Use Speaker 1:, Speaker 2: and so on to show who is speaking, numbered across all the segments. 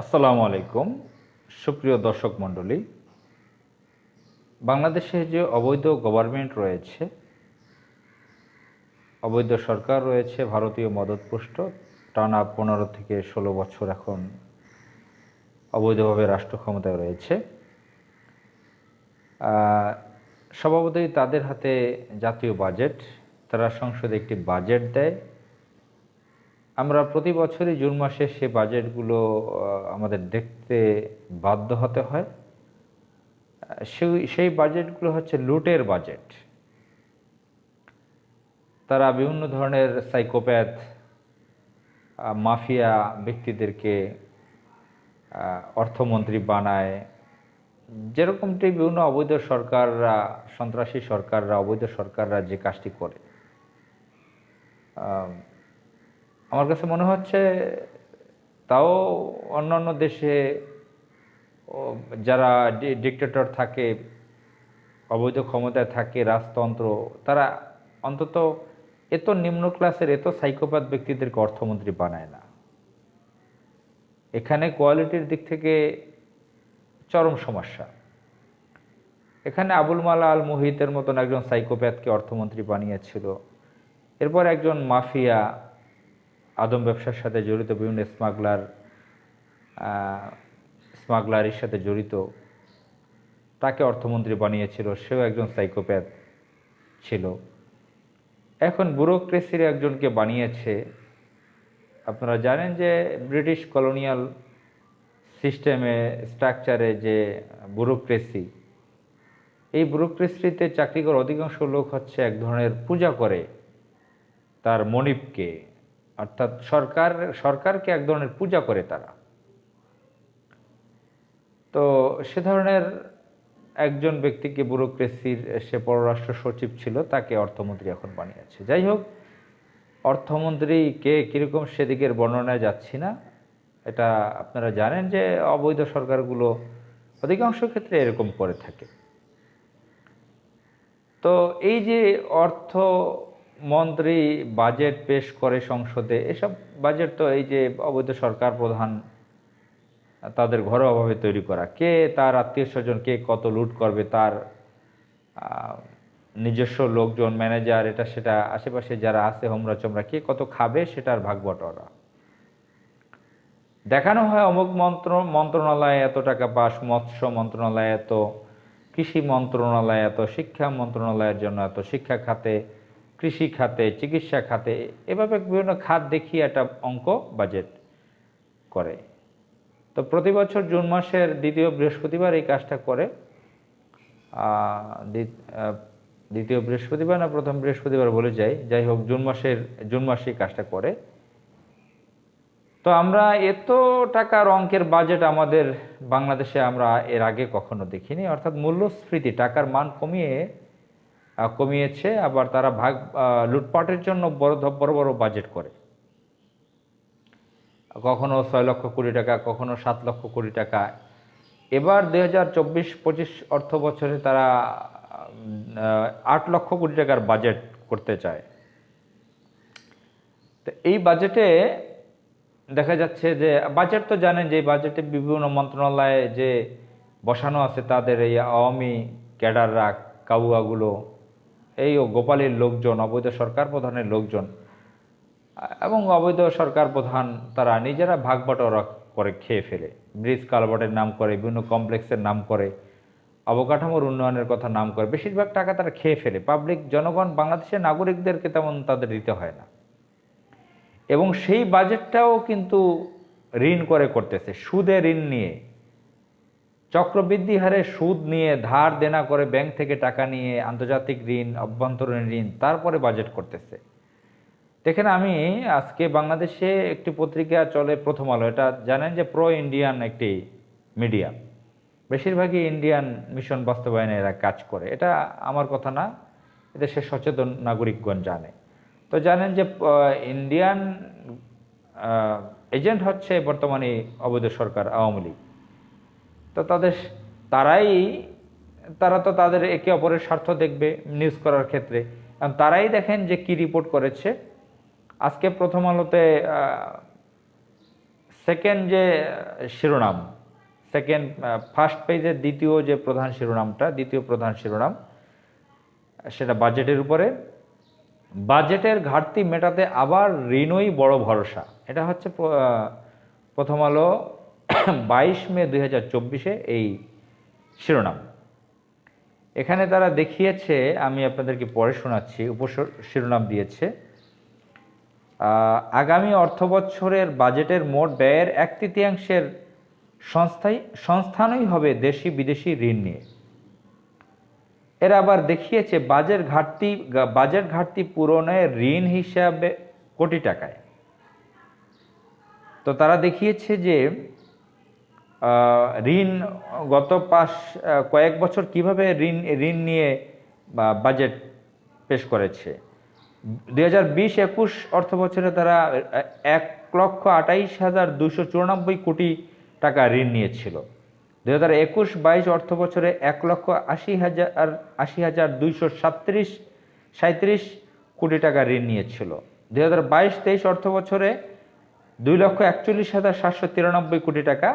Speaker 1: আসসালামু আলাইকুম, সুপ্রিয় দর্শক মণ্ডলী। বাংলাদেশে যে অবৈধ গভর্নমেন্ট রয়েছে, অবৈধ সরকার রয়েছে, ভারতীয় মদতপুষ্ট, টানা পনেরো থেকে ষোলো বছর এখন অবৈধভাবে রাষ্ট্র ক্ষমতায় রয়েছে। স্বভাবতই তাদের হাতে জাতীয় বাজেট তারা সংসদে একটি বাজেট দেয়। আমরা প্রতি বছরই জুন মাসে সে বাজেটগুলো আমাদের দেখতে বাধ্য হতে হয়। সেই সেই বাজেটগুলো হচ্ছে লুটের বাজেট। তারা বিভিন্ন ধরনের সাইকোপ্যাথ মাফিয়া ব্যক্তিদেরকে অর্থমন্ত্রী বানায়। যেরকমটি বিভিন্ন অবৈধ সরকাররা, সন্ত্রাসী সরকাররা, অবৈধ সরকাররা যে কাজটি করে। আমার কাছে মনে হচ্ছে তাও অন্যান্য দেশে যারা ডিক্টেটর থাকে, অবৈধ ক্ষমতায় থাকে, রাজতন্ত্র, তারা অন্তত এত নিম্ন ক্লাসের এত সাইকোপ্যাথ ব্যক্তিদেরকে অর্থমন্ত্রী বানায় না। এখানে কোয়ালিটির দিক থেকে চরম সমস্যা। এখানে আবুল মালা আল মুহিতের মতন একজন সাইকোপ্যাথকে অর্থমন্ত্রী বানিয়েছিল। এরপর একজন মাফিয়া আদম ব্যবসার সাথে জড়িত, বিভিন্ন স্মাগলার স্মাগলারির সাথে জড়িত। তাকে অর্থমন্ত্রী বানিয়েছিল, সেও একজন সাইকোপ্যাথ ছিল। এখন ব্যুরোক্রেসির একজনকে বানিয়েছে, আপনারা জানেন যে ব্রিটিশ কলোনিয়াল সিস্টেমে স্ট্রাকচারে যে ব্যুরোক্রেসি এই ব্যুরোক্রেসিতে চাকরি করা অধিকাংশ লোক হচ্ছে এক ধরনের পূজা করে, তার মনিবকে অর্থাৎ সরকার, সরকারকে এক ধরনের পূজা করে তারা। তো সে ধরনের একজন ব্যক্তিকে ব্যুরোক্রেসির, সে পররাষ্ট্র সচিব ছিল, তাকে অর্থমন্ত্রী এখন বানিয়েছে। যাই হোক, অর্থমন্ত্রী কে কীরকম সেদিকের বর্ণনায় যাচ্ছি না। এটা আপনারা জানেন যে অবৈধ সরকারগুলো অধিকাংশ ক্ষেত্রে এরকম করে থাকে। তো এই যে অর্থ মন্ত্রী বাজেট পেশ করে সংসদে, এসব বাজেট তো এই যে অবৈধ সরকার প্রধান, তাদের ঘরোয়াভাবে তৈরি করা। কে তার আত্মীয় স্বজন, কে কত লুট করবে, তার নিজস্ব লোকজন, ম্যানেজার, এটা সেটা, আশেপাশে যারা আছে, হোমরা চোমরা, কে কত খাবে, সেটার ভাগ বটরা দেখানো হয় অমুক মন্ত্র, মন্ত্রণালয়ে এত টাকা পাস, মৎস্য মন্ত্রণালয়ে এত, কৃষি মন্ত্রণালয় এত, শিক্ষা মন্ত্রণালয়ের জন্য এত, শিক্ষা খাতে কৃষি খাতে, চিকিৎসা খাতে, এভাবে বিভিন্ন খাত দেখিয়ে একটা অঙ্ক বাজেট করে। তো প্রতি বছর জুন মাসের দ্বিতীয় বৃহস্পতিবার এই কাজটা করে। দ্বিতীয় বৃহস্পতিবার না প্রথম বৃহস্পতিবার বলে যাই। যাই হোক, জুন মাসের, জুন মাসে কাজটা করে। তো আমরা এত টাকার অঙ্কের বাজেট আমাদের বাংলাদেশে আমরা এর আগে কখনো দেখিনি। অর্থাৎ মূল্যস্ফীতি, টাকার মান কমিয়ে কমিয়েছে, আবার তারা ভাগ লুটপাটের জন্য বড় বড় বড় বাজেট করে। কখনো ছয় লক্ষ কোটি টাকা, কখনো সাত লক্ষ কোটি টাকা। এবার দুই হাজার চব্বিশ, পঁচিশ অর্থ বছরে তারা আট লক্ষ কোটি টাকার বাজেট করতে চায়। তো এই বাজেটে দেখা যাচ্ছে যে বাজেট তো জানেন যে বাজেটে বিভিন্ন মন্ত্রণালয়ে যে বসানো আছে, তাদের এই আওয়ামী ক্যাডাররা কাবুয়াগুলো এই ও গোপালীর লোকজন, অবৈধ সরকার প্রধানের লোকজন, এবং অবৈধ সরকার প্রধান তারা নিজেরা ভাগ করে খেয়ে ফেলে। ব্রিজ কালভার্টের নাম করে, বিভিন্ন কমপ্লেক্সের নাম করে, অবকাঠামোর উন্নয়নের কথা নাম করে, বেশিরভাগ টাকা তারা খেয়ে ফেলে। পাবলিক জনগণ, বাংলাদেশের নাগরিকদেরকে তেমন তাদের দিতে হয় না। এবং সেই বাজেটটাও কিন্তু ঋণ করে করতেছে, সুদে ঋণ নিয়ে। চক্রবৃদ্ধি হারে সুদ নিয়ে ধার দেনা করে ব্যাংক থেকে টাকা নিয়ে আন্তর্জাতিক ঋণ, অভ্যন্তরীণ ঋণ, তারপরে বাজেট করতেছে। দেখেন আমি আজকে বাংলাদেশে একটি পত্রিকা চলে প্রথম আলো। এটা জানেন যে প্রো ইন্ডিয়ান একটি মিডিয়া। বেশিরভাগই ইন্ডিয়ান মিশন বাস্তবায়নে এরা কাজ করে। এটা আমার কথা না এদেশের সচেতন নাগরিকগণ জানে। তো জানেন যে ইন্ডিয়ান এজেন্ট হচ্ছে বর্তমানে অবৈধ সরকার আওয়ামী লীগ। তো তাদের, তারাই, তারা তো তাদের একে অপরের স্বার্থ দেখবে নিউজ করার ক্ষেত্রে। কারণ তারাই দেখেন যে কি রিপোর্ট করেছে। আজকে প্রথম আলোতে সেকেন্ড যে শিরোনাম সেকেন্ড ফার্স্ট পেজের দ্বিতীয় যে প্রধান শিরোনামটা, দ্বিতীয় প্রধান শিরোনাম, সেটা বাজেটের উপরে। বাজেটের ঘাটতি মেটাতে আবার ঋণই বড় ভরসা। এটা হচ্ছে প্রথম আলো বাইশ মে দুই হাজার চব্বিশে এই শিরোনাম। এখানে তারা দেখিয়েছে, আমি আপনাদেরকে পরে শোনাচ্ছি উপসর শিরোনাম দিয়েছে আগামী অর্থ বছরের বাজেটের মোট ব্যয়ের এক তৃতীয়াংশের সংস্থাই সংস্থানই হবে দেশি বিদেশি ঋণ নিয়ে। এরা আবার দেখিয়েছে, বাজেট ঘাটতি বাজেট ঘাটতি পূরণে ঋণ হিসাবে কোটি টাকায়। তো তারা দেখিয়েছে যে ঋণ গত পাঁচ কয়েক বছর কীভাবে ঋণ ঋণ নিয়ে বাজেট পেশ করেছে? দুই হাজার বিশ একুশ অর্থ বছরে তারা এক লক্ষ আটাইশ হাজার দুশো চুরানব্বই কোটি টাকা ঋণ নিয়েছিল। দুই হাজার একুশ বাইশ অর্থ বছরে এক লক্ষ আশি হাজার আশি হাজার দুইশো সাতত্রিশ সাঁত্রিশ কোটি টাকা ঋণ নিয়েছিল। দুই হাজার বাইশ তেইশ অর্থ বছরে দুই লক্ষ একচল্লিশ হাজার সাতশো তিরানব্বই কোটি টাকা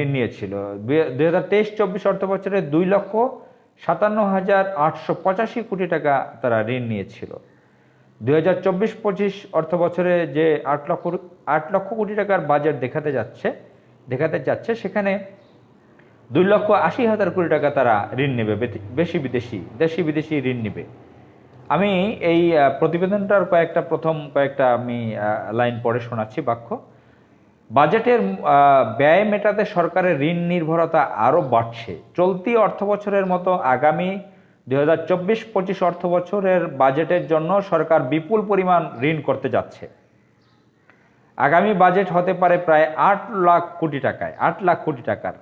Speaker 1: ঋণ নিয়েছিল। দুই হাজার তেইশ চব্বিশ অর্থ বছরে দুই লক্ষ সাতান্ন হাজার আটশো পঁচাশি কোটি টাকা তারা ঋণ নিয়েছিল। দুই হাজার চব্বিশ পঁচিশ অর্থ বছরে যে আট লক্ষ আট লক্ষ কোটি টাকার বাজেট দেখাতে যাচ্ছে দেখাতে যাচ্ছে, সেখানে দুই লক্ষ আশি হাজার কোটি টাকা তারা ঋণ নেবে বেশি বিদেশি, দেশি বিদেশি ঋণ নেবে। আমি এই প্রতিবেদনটার কয়েকটা প্রথম কয়েকটা আমি লাইন পড়ে শোনাচ্ছি বাক্য। বাজেটের ব্যয় মেটাতে সরকারের ঋণ নির্ভরতা আরও বাড়ছে। চলতি অর্থ বছরের মতো আগামী দুই হাজার চব্বিশ পঁচিশ অর্থ বছরের বাজেটের জন্য সরকার বিপুল পরিমাণ ঋণ করতে যাচ্ছে। আগামী বাজেট হতে পারে প্রায় আট লাখ কোটি টাকায়, আট লাখ কোটি টাকার।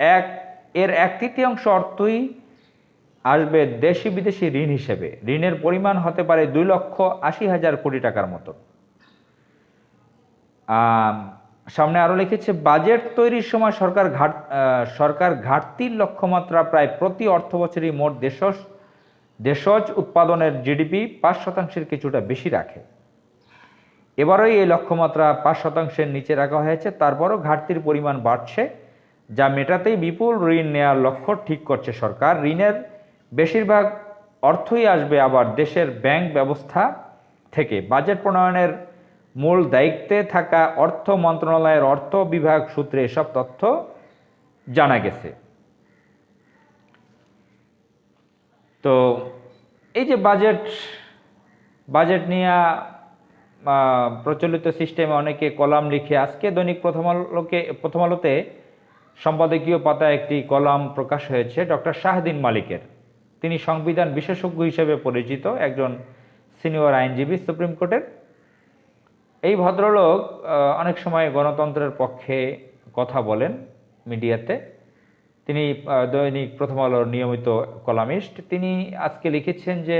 Speaker 1: এক, এর এক তৃতীয়াংশ অর্থই আসবে দেশি বিদেশি ঋণ হিসেবে। ঋণের পরিমাণ হতে পারে দুই লক্ষ আশি হাজার কোটি টাকার মতো। সামনে আরও লিখেছে, বাজেট তৈরির সময় সরকার ঘাট সরকার ঘাটতির লক্ষ্যমাত্রা প্রায় প্রতি অর্থ বছরই মোট দেশজ দেশজ উৎপাদনের জিডিপি পাঁচ শতাংশের কিছুটা বেশি রাখে। এবারই এই লক্ষ্যমাত্রা পাঁচ শতাংশের নিচে রাখা হয়েছে, তারপরও ঘাটতির পরিমাণ বাড়ছে, যা মেটাতেই বিপুল ঋণ নেওয়ার লক্ষ্য ঠিক করছে সরকার। ঋণের বেশিরভাগ অর্থই আসবে আবার দেশের ব্যাংক ব্যবস্থা থেকে। বাজেট প্রণয়নের মূল দায়িত্বে থাকা অর্থ মন্ত্রণালয়ের অর্থ বিভাগ সূত্রে এসব তথ্য জানা গেছে। তো এই যে বাজেট বাজেট নিয়ে প্রচলিত সিস্টেমে অনেকে কলাম লিখে আজকে দৈনিক প্রথম আলোকে, প্রথম আলোতে সম্পাদকীয় পাতায় একটি কলাম প্রকাশ হয়েছে ডক্টর শাহদিন মালিকের। তিনি সংবিধান বিশেষজ্ঞ হিসেবে পরিচিত, একজন সিনিয়র আইনজীবী সুপ্রিম কোর্টের। এই ভদ্রলোক অনেক সময় গণতন্ত্রের পক্ষে কথা বলেন মিডিয়াতে। তিনি দৈনিক প্রথম আলোর নিয়মিত কলামিস্ট। তিনি আজকে লিখেছেন যে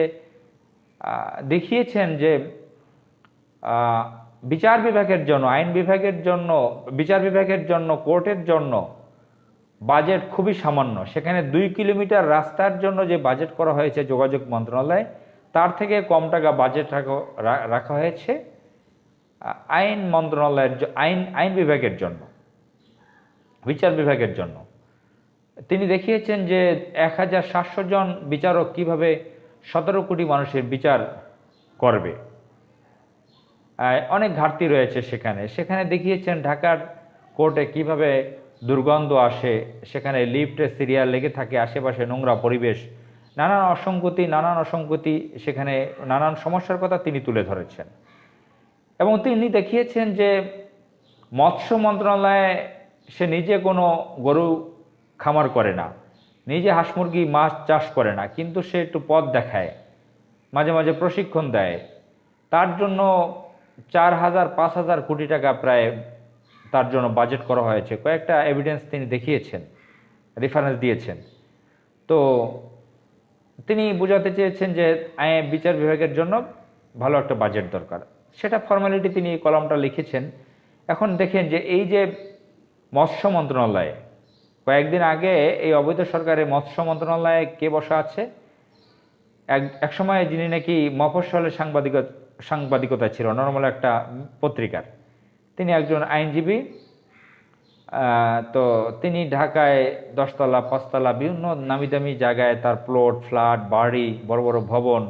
Speaker 1: দেখিয়েছেন যে বিচার বিভাগের জন্য, আইন বিভাগের জন্য, বিচার বিভাগের জন্য, কোর্টের জন্য বাজেট খুবই সামান্য। সেখানে দুই কিলোমিটার রাস্তার জন্য যে বাজেট করা হয়েছে যোগাযোগ মন্ত্রণালয়, তার থেকে কম টাকা বাজেট রাখা- হয়েছে আইন মন্ত্রণালয়ের আইন আইন বিভাগের জন্য, বিচার বিভাগের জন্য। তিনি দেখিয়েছেন যে এক হাজার সাতশো জন বিচারক কীভাবে সতেরো কোটি মানুষের বিচার করবে। অনেক ঘাটতি রয়েছে সেখানে। সেখানে দেখিয়েছেন ঢাকার কোর্টে কীভাবে দুর্গন্ধ আসে, সেখানে লিফটে সিরিয়াল লেগে থাকে আশেপাশে নোংরা পরিবেশ। নানান অসঙ্গতি নানান অসঙ্গতি সেখানে নানান সমস্যার কথা তিনি তুলে ধরেছেন। এবং তিনি দেখিয়েছেন যে মৎস্য মন্ত্রণালয়ে সে নিজে কোনো গরু খামার করে না, নিজে হাঁস মুরগি, মাছ চাষ করে না, কিন্তু সে একটু পথ দেখায়, মাঝে মাঝে প্রশিক্ষণ দেয়। তার জন্য চার হাজার, পাঁচ হাজার কোটি টাকা প্রায় তার জন্য বাজেট করা হয়েছে। কয়েকটা এভিডেন্স তিনি দেখিয়েছেন রেফারেন্স দিয়েছেন। তো তিনি বোঝাতে চেয়েছেন যে বিচার বিভাগের জন্য ভালো একটা বাজেট দরকার। সেটা ফর্মালিটি তিনি কলমটা লিখেছেন। এখন দেখেন যে এই যে মৎস্য মন্ত্রণালয়ে, কয়েকদিন আগে এই অবৈধ সরকারের মৎস্য মন্ত্রণালয়ে কে বসা আছে? এক এক সময় যিনি নাকি মফস্বলের সাংবাদিক, সাংবাদিকতা ছিল নর্মাল একটা পত্রিকার। তিনি একজন আইনজীবী তো তিনি ঢাকায় দশতলা, পাঁচতলা বিভিন্ন নামি দামি জায়গায় তার প্লট ফ্ল্যাট বাড়ি, বড় বড় ভবন,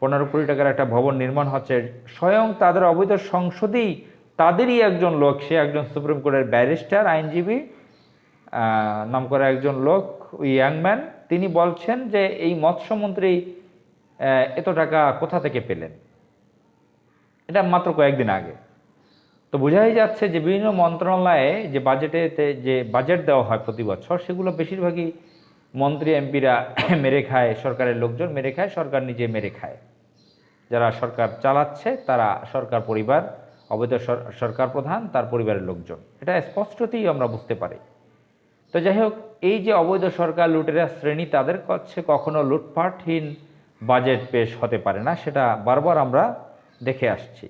Speaker 1: পনেরো কোটি টাকার একটা ভবন নির্মাণ হচ্ছে। স্বয়ং তাদের অবৈধ সংসদেই তাদেরই একজন লোক। সে একজন সুপ্রিম কোর্টের ব্যারিস্টার, আইনজীবী নাম করা একজন লোক ওই ইয়াংম্যান তিনি বলছেন যে এই মৎস্যমন্ত্রী এত টাকা কোথা থেকে পেলেন? এটা মাত্র কয়েকদিন আগে। তো বোঝাই যাচ্ছে যে বিভিন্ন মন্ত্রণালয়ে যে বাজেটেতে যে বাজেট দেওয়া হয় প্রতি বছর, সেগুলো বেশিরভাগই মন্ত্রী, এমপিরা মেরে খায়, সরকারের লোকজন মেরে খায়, সরকার নিজে মেরে খায়। যারা সরকার চালাচ্ছে, তারা সরকার পরিবার, অবৈধ সরকার প্রধান, তার পরিবারের লোকজন। এটা স্পষ্টতেই আমরা বুঝতে পারি। তো যাই হোক, এই যে অবৈধ সরকার লুটেরা শ্রেণি, তাদের কাছে কখনো লুটপাটহীন বাজেট পেশ হতে পারে না, সেটা বারবার আমরা দেখে আসছি।